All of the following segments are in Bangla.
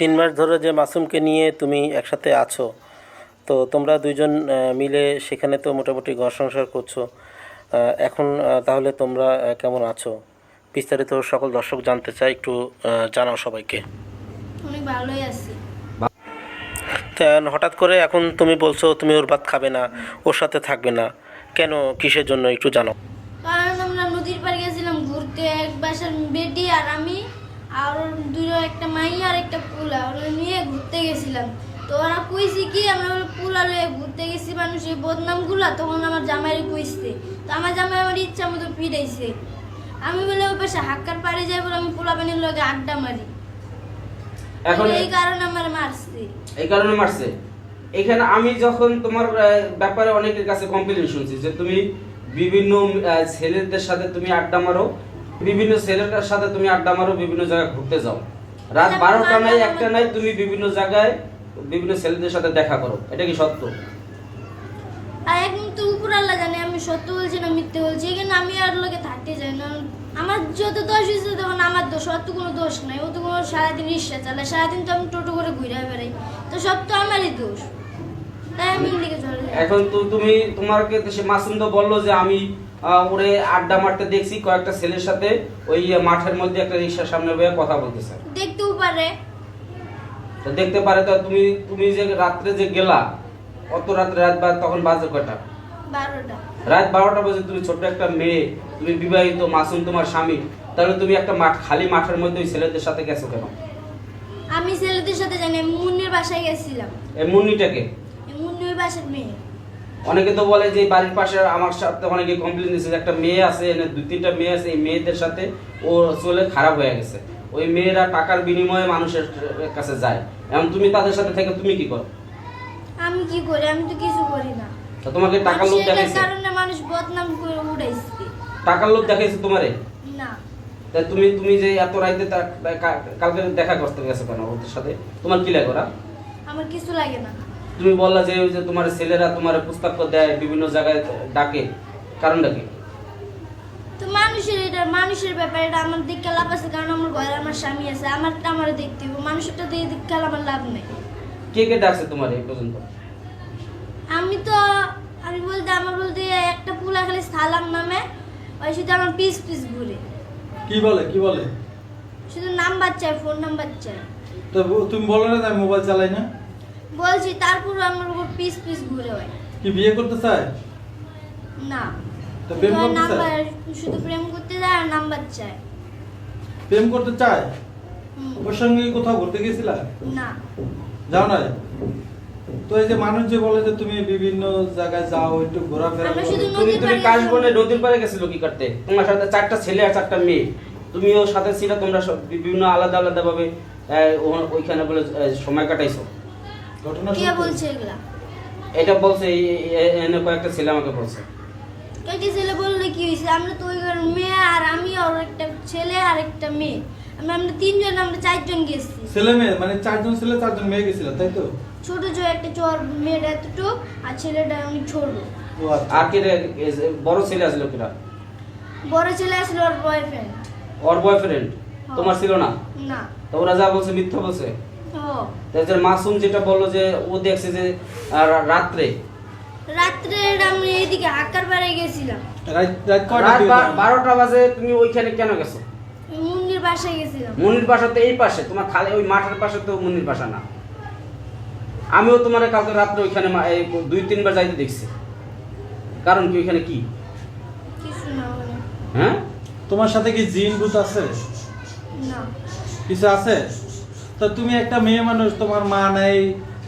তিন মাস ধরে যে মাসুমকে নিয়ে তুমি একসাথে আছো তো তোমরা দুইজন মিলে সেখানে তো মোটামুটি ঘর সংসার করছ। এখন তাহলে তোমরা কেমন আছো? বিস্তারিত সকল দর্শক জানতে চাই একটু জানাও সবাইকে। অনেক ভালোই আছি। হঠাৎ করে এখন তুমি বলছো তুমি ওর ভাত খাবে না ওর সাথে থাকবে না। কেন কিসের জন্য একটু জানাও। কারণ আমরা নদীর পাড়ে গেছিলাম ঘুরতে এক বাসার বেটি আর আমি। আর দুটো একটা মাই আর একটা পোলা ওরা নিয়ে ঘুরতে গেছিলাম। তো ওরা কইছে কি আমরা পোলা লয়ে ঘুরতে গেছি মানুষ মানুষের বদনামগুলা। তখন আমার জামাইরে কইছে। তো আমার জামাই আমার ইচ্ছা মতো ফিরাইছে। আমি বলে ওই পাশে হাক্কার পাড়ে যাই বলে আমি পোলা পানির লগে আড্ডা মারি। এখন এই কারণে আমার মারছে। এই কারণে মারছে? এখানে আমি যখন তোমার ব্যাপারে অনেকের কাছে কমপ্লেন শুনছি যে তুমি বিভিন্ন ছেলেদের সাথে তুমি আড্ডা মারো বিভিন্ন ছেলেটার সাথে তুমি আড্ডা মারো বিভিন্ন জায়গায় ঘুরতে যাও। রাত বারোটা নাই একটা। নাই তুমি বিভিন্ন জায়গায় বিভিন্ন ছেলেদের সাথে দেখা করো। এটা কি সত্য? উপর আল্লাহ জানে আমি সত্য বলছি না মিথ্যে বলছি। এখানে আমি আর লোকে থাকতে চাই না। আমার যত দোষ হয়েছে তখন আমার দোষ কোনো দোষ নাই। ও তো কোনো সারাদিন রিক্সা চালায়। সারাদিন তো আমি টোটো করে ঘুরে বেড়াই। তো সব তো আমারই দোষ। তাই আমি এখন তো তুমি তোমাকে সে মাসুম তো বলল যে আমি ওরে আড্ডা মারতে দেখছি কয়েকটা ছেলের সাথে ওই মাঠের মধ্যে একটা রিক্সার সামনে বয়ে কথা বলতেছে। দেখতেও পারে। তো দেখতে পারে তো তুমি তুমি যে রাত্রে যে গেলা অত রাত্রে রাত বা তখন বাজে কয়টা? রাত বারোটা বাজে তুমি ছোট্ট একটা মেয়ে তুমি বিবাহিত মাসুম তোমার স্বামী তাহলে তুমি একটা মাঠ খালি মাঠের মধ্যে ওই ছেলেদের সাথে গেছো কেন? আমি ছেলেদের সাথে জানি মুন্নির বাসায় গেছিলাম। এই মুন্নিটাকে মুন্নির বাসার মেয়ে। অনেকে তো বলে যে বাড়ির পাশে আমার সাথে অনেকে কমপ্লেন দিয়েছে একটা মেয়ে আছে দুই তিনটা মেয়ে আছে এই মেয়েদের সাথে ও চলে খারাপ হয়ে গেছে। ওই মেয়েরা টাকার বিনিময়ে মানুষের কাছে যায়। এখন তুমি তাদের সাথে থেকে তুমি কি করো? আমি কি করি? আমি তো কিছু করি না। তা তোমাকে টাকার লোভ দেখাইছে? কারণে মানুষ বদনাম করে উড়াইছে। টাকার লোভ দেখাইছে তোমারে? না। তা তুমি তুমি যে এত রাইতে কালকে দেখা করতে গেছো কেন ওদের সাথে? তোমার কি লাগে ওরা? আমার কিছু লাগে না। তুমি বললা যে ওই যে তোমার ছেলেরা তোমার পুস্তক দেয় বিভিন্ন জায়গায় ডাকে। কারণটা কি? তো মানুষের এটা মানুষের ব্যাপার এটা আমার দিক লাভ আছে কারণ আমার ঘরে আমার স্বামী আছে আমারটা আমার দেখতে হবে মানুষেরটা দিয়ে দিক খেলা আমার লাভ নেই। কে কে ডাকছে তোমার এই পর্যন্ত? আমি তো আমি বলতে আমার বলতে একটা পুলা খালি সালাম নামে ওই শুধু আমার পিস পিস ঘুরে কি বলে কি বলে? শুধু নাম্বার চাই ফোন নাম্বার চাই। তো তুমি বলো না মোবাইল চালাই না? বলছি তারপর আমার উপর পিস পিস ঘুরে হয়। কি বিয়ে করতে চায়? না। তো প্রেম করতে নাম্বার চায় শুধু প্রেম করতে যায় আর নাম্বার চাই প্রেম করতে চায়? ওর সঙ্গে কোথাও ঘুরতে গেছিলা? না। যাও না তো এই যে মানুষ যে বলে যে তুমি বিভিন্ন জায়গায় যাও একটু ঘোরাফেরা তুমি তুমি কাজ বলে নদীর পাড়ে গেছিল কি করতে? তোমার সাথে চারটা ছেলে আর চারটা মেয়ে। তুমিও সাথে ছিল তোমরা সব বিভিন্ন আলাদা আলাদা ভাবে ওইখানে বলে সময় কাটাইছো। ঘটনা কে বলছে এগুলা? এটা বলছে এনে কয়েকটা ছেলে আমাকে বলছে। কাকে ছেলে বললে কি হয়েছে? আমরা তো ওই মেয়ে আর আমি আর একটা ছেলে আর একটা মেয়ে। আমরা আমরা তিনজন আমরা চারজন গেছি। ছেলে মেয়ে মানে চারজন ছেলে চারজন মেয়ে গেছিল তাই তো? ছোট চো একটা চোর মেয়েটা এতটুক আর ছেলেটা আমি ছোট। ও আচ্ছা। আর কে বড় ছেলে আসলো কিরা বড় ছেলে আসলো ওর বয়ফ্রেন্ড ওর বয়ফ্রেন্ড তোমার ছিল না? না। তো ওরা যা বলছে মিথ্যা বলছে? মাসুম যেটা বলল যে ও দেখছে যে রাত্রে। রাত্রে আমি এইদিকে হাক্কার পাড়ে গেছিলাম। রাত? বারোটা বাজে তুমি ওইখানে কেন গেছো? বাসায় গেছিলাম। মুনির বাসা তো এই পাশে তোমার খালি ওই মাঠের পাশে তো মুনির বাসা না। আমিও তোমার কালকে রাত্রে ওইখানে দুই তিনবার যাইতে দেখছি। কারণ কি ওইখানে কি? কিছু না মানে। হ্যাঁ? তোমার সাথে কি জিন ভূত আছে? না। কিছু আছে? তো তুমি একটা মেয়ে মানুষ তোমার মা নেই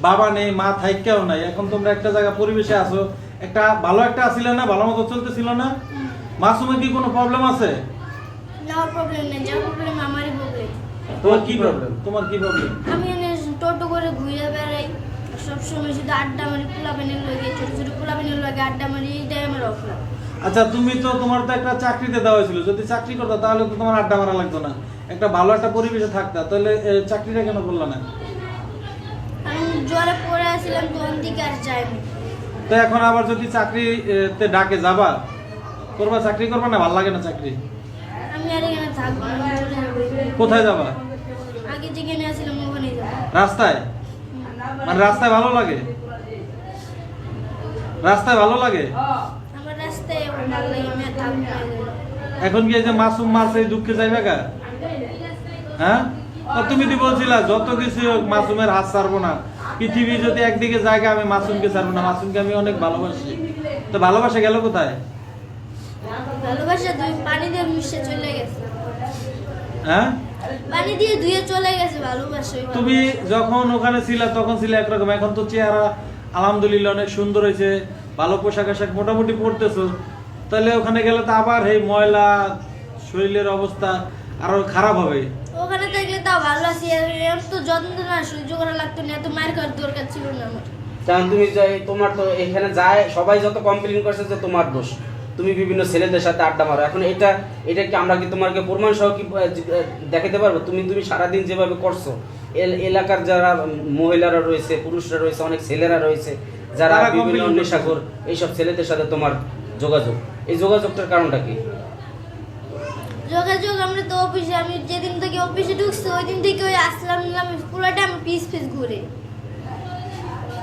বাবা নেই মা থাইকেও নাই। এখন তোমরা একটা জায়গা পরিবেশে আছো একটা ভালো একটা আসিল না ভালো মতো চলতেছিল না। মাসুমের কি কোনো প্রবলেম আছে? যাওয়ার প্রবলেম নেই। যাওয়ার প্রবলেম আমারই প্রবলেম তোমার কি প্রবলেম তোমার কি প্রবলেম আমি এনে টোটো করে ঘুরে বেড়াই। সবসময় শুধু আড্ডা মারি পোলাপানের লগে ছোট ছোট পোলাপানের লগে আড্ডা মারি এইটাই আমার অফলাম আচ্ছা তুমি তো তোমার তো একটা চাকরিতে দেওয়া হয়েছিল। যদি চাকরি করতে তাহলে তো তোমার আড্ডা মারা লাগতো না। একটা ভালো একটা পরিবেশে থাকতা তাহলে চাকরিটা কেন করলা না? আমি জ্বরে পড়ে আসছিলাম তখন দিকে আর যাইনি। তো এখন আবার যদি চাকরি এ, তে ডাকে যাবা করবা চাকরি করবা না? ভালো লাগে না চাকরি? আমি আর এখানে থাকব না কোথায় যাবা? আগে যেখানে আসছিলাম ওখানেই যাব। রাস্তায়? মানে রাস্তায় ভালো লাগে? রাস্তায় ভালো লাগে? এখন লাগে কি এই যে মাসুম মারছে এই দুঃখে যাইবে গা? হ্যাঁ? তুমি তো বলছিলা যত কিছু হোক মাসুমের হাত ছাড়বো না। পৃথিবী যদি একদিকে জায়গা আমি মাসুমকে ছাড়বো না। মাসুমকে আমি অনেক ভালোবাসি। তো ভালোবাসা গেল কোথায়? ভালোবাসা দুই পানি দিয়ে মিশে চলে গেছে। হ্যাঁ? পানি দিয়ে ধুয়ে চলে গেছে ভালোবাসা তুমি যখন ওখানে ছিলা তখন ছিলে একরকম। এখন তো চেহারা আলহামদুলিল্লাহ অনেক সুন্দর হয়েছে। ভালো পোশাক আশাক মোটামুটি পরতেছো তাহলে ওখানে গেলে তো আবার এই ময়লা শরীরের অবস্থা আরও খারাপ হবে। ওখানে থাকলে তাও ভালো আছি এর তো যত্ন না সহ্য করা লাগতো না এত মায়ের খাওয়ার দরকার ছিল না আমার। কারণ তুমি যে তোমার তো এখানে যায় সবাই যত কমপ্লেন করছে যে তোমার দোষ। তুমি বিভিন্ন ছেলেদের সাথে আড্ডা মারো। এখন এটা এটা কি আমরা কি তোমাকে প্রমাণ সহ কি দেখাতে পারব? তুমি তুমি সারাদিন যেভাবে করছ এল- এলাকার যারা মহিলারা রয়েছে পুরুষরা রয়েছে অনেক ছেলেরা রয়েছে যারা বিভিন্ন নেশাখোর এইসব ছেলেদের সাথে তোমার যোগাযোগ। এই যোগাযোগটার কারণটা কি? যোগাযোগ আমরা তো অফিসে আমি যেদিন থেকে অফিসে ঢুকছি ওই দিন থেকে ওই আসলাম নিলাম পুরোটা আমি পিস পিস ঘুরে।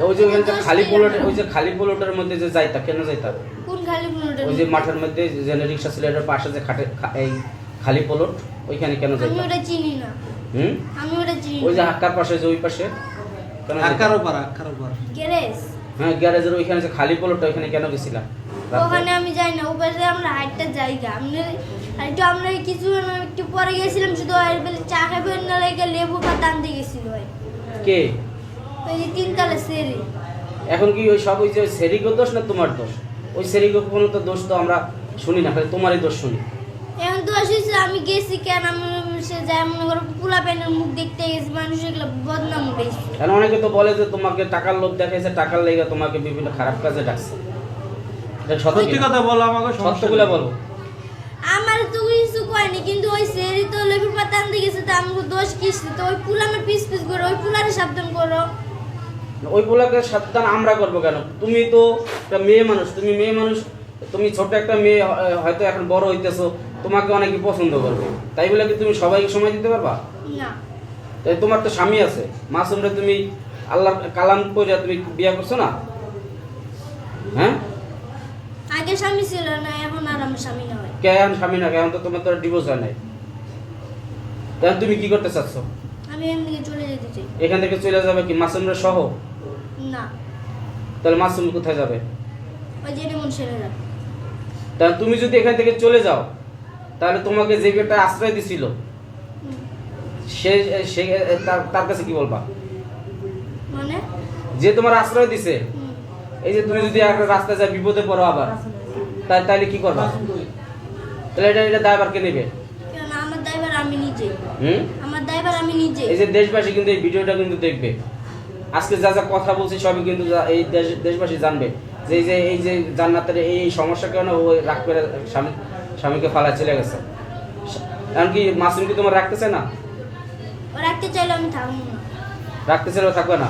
ওই যে ওখানে খালি পোলট ওই যে খালি পোলটের মধ্যে যে যাইতা কেন যাইতা? কোন খালি ওই যে মাঠের মধ্যে যে রিক্সা ছিল এটার পাশে যে খাটে এই খালি পোলট ওইখানে কেন আমি ওটা চিনি না। হুম? আমি ওটা চিনি ওই যে হাক্কার পাশে যে ওই পাশে কেন গ্যারেজ। হ্যাঁ গ্যারেজের ওইখানে যে খালি পোলটটা ওইখানে কেন গেছিলাম? ওখানে আমি যাই না ওপাশে আমরা হাইটটা জায়গা আমরা একটু আমরা কিছু একটু পরে গেছিলাম শুধু আর বেলে চা খাবে না লাগে লেবু পাতা আনতে গেছিল ওই। কে? ওই যে তিনতলা সেরি। এখন কি ওই সব ওই যে সেরিগো দোষ না তোমার দোষ? ওই সেরিগো কোনো তো দোষ তো আমরা শুনি না খালি তোমারই দোষ শুনি। এখন দোষ আসিস আমি গেছি কেন আমি যাই মনে করো পোলা প্যানের মুখ দেখতে গেছি মানুষ এগুলো বদনাম বেশি। কারণ অনেকে তো বলে যে তোমাকে টাকার লোভ দেখাইছে টাকার লেগে তোমাকে বিভিন্ন খারাপ কাজে ডাকছে। সত্যি কথা বলো আমাকে সত্যগুলো বলো। আমার তো কিছু কয়নি কিন্তু ওই সেরি তো লেবুর পাতা আনতে গেছে তো আমাকে দোষ কিসছে তো ওই পুল আমার পিস পিস করো ওই পুলারে সাবধান করো। ওই পোলাকে সাবধান আমরা করব কেন? তুমি তো একটা মেয়ে মানুষ তুমি মেয়ে মানুষ তুমি ছোট একটা মেয়ে হয়তো এখন বড় হইতেছো তোমাকে অনেকে পছন্দ করবে। তাই বলে কি তুমি সবাইকে সময় দিতে পারবা? না। তাই তোমার তো স্বামী আছে। মাসুমরে তুমি আল্লাহর কালাম করে তুমি বিয়ে করছ না? হ্যাঁ? আগে স্বামী ছিল না এখন আর আমার স্বামী না হয় স্বামী না? তো তোমার তো ডিভোর্স হয় নাই। কেন তুমি কি করতে চাচ্ছ? আমি এখান থেকে চলে যেতে চাই। এখান থেকে চলে যাবে কি মাসুমরে সহ? না। তাহলে মাসুম কোথায় যাবে? ওই যে মন সেরে যাবে তাহলে তুমি যদি এখান থেকে চলে যাও তাহলে তোমাকে যে একটা আশ্রয় দিছিল সে সে তার কাছে কি বলবা? মানে? যে তোমার আশ্রয় দিছে এই যে তুমি যদি একটা রাস্তায় যায় বিপদে পড়ো আবার তাই তাইলে কি করবা? তাহলে এটা এটা কে নেবে? কেন? আমার আমি নিজে। হুম? আমার আমি নিজে। এই যে দেশবাসী কিন্তু এই ভিডিওটা কিন্তু দেখবে। আজকে যা যা কথা বলছি সবই কিন্তু এই দেশ দেশবাসী জানবে। যে এই যে এই যে জান্নাতের এই সমস্যার কারণে ও রাগ করে স্বামী স্বামীকে ফালা চলে গেছে। এমনকি মাসুম কি তোমার রাখতেছে না? রাখতে চাইলে আমি থাকব না। রাখতে চাইলেও থাকবে না?